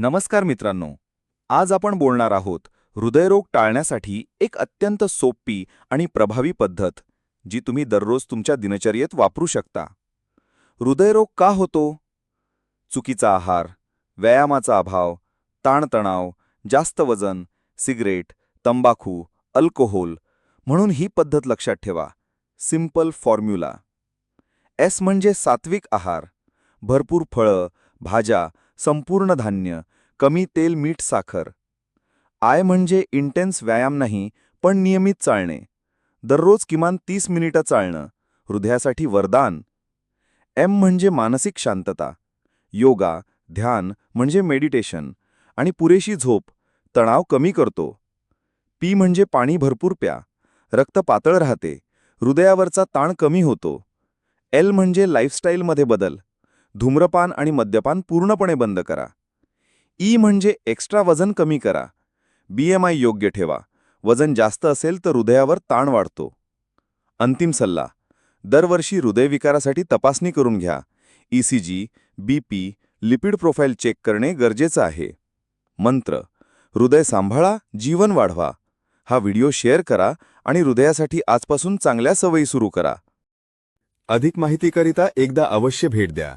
नमस्कार मित्रांनो. आज आपण बोलणार आहोत हृदयरोग टाळण्यासाठी एक अत्यंत सोपी आणि प्रभावी पद्धत जी तुम्ही दररोज तुमच्या दिनचर्येत वापरू शकता. हृदयरोग का होतो? चुकीचा आहार व्यायामाचा अभाव ताणतणाव जास्त वजन सिगरेट तंबाखू अल्कोहोल म्हणून ही पद्धत लक्षात ठेवा. Simple formula. एस म्हणजे सात्विक आहार. भरपूर फळं भाज्या संपूर्ण धान्य कमी तेल मीठ साखर. आय म्हणजे इंटेन्स व्यायाम नाही पण नियमित चालणे. दररोज किमान तीस मिनिटं चालणं हृदयासाठी वरदान. एम म्हणजे मानसिक शांतता. योगा ध्यान म्हणजे मेडिटेशन आणि पुरेशी झोप तणाव कमी करतो. पी म्हणजे पाणी भरपूर प्या रक्त पातळ राहते हृदयावरचा ताण कमी होतो. एल म्हणजे लाईफस्टाईलमध्ये बदल. धूम्रपान आणि मद्यपान पूर्णपणे बंद करा. ई म्हणजे एक्स्ट्रा वजन कमी करा. बीएमआय योग्य ठेवा. वजन जास्त असेल तर हृदयावर ताण वाढतो. अंतिम सल्ला. दरवर्षी हृदयविकारासाठी तपासणी करून घ्या. ECG BP lipid profile check करणे गरजेचं आहे. मंत्र. हृदय सांभाळा जीवन वाढवा. हा व्हिडिओ शेअर करा आणि हृदयासाठी आजपासून चांगल्या सवयी सुरू करा. अधिक माहितीकरिता एकदा अवश्य भेट द्या.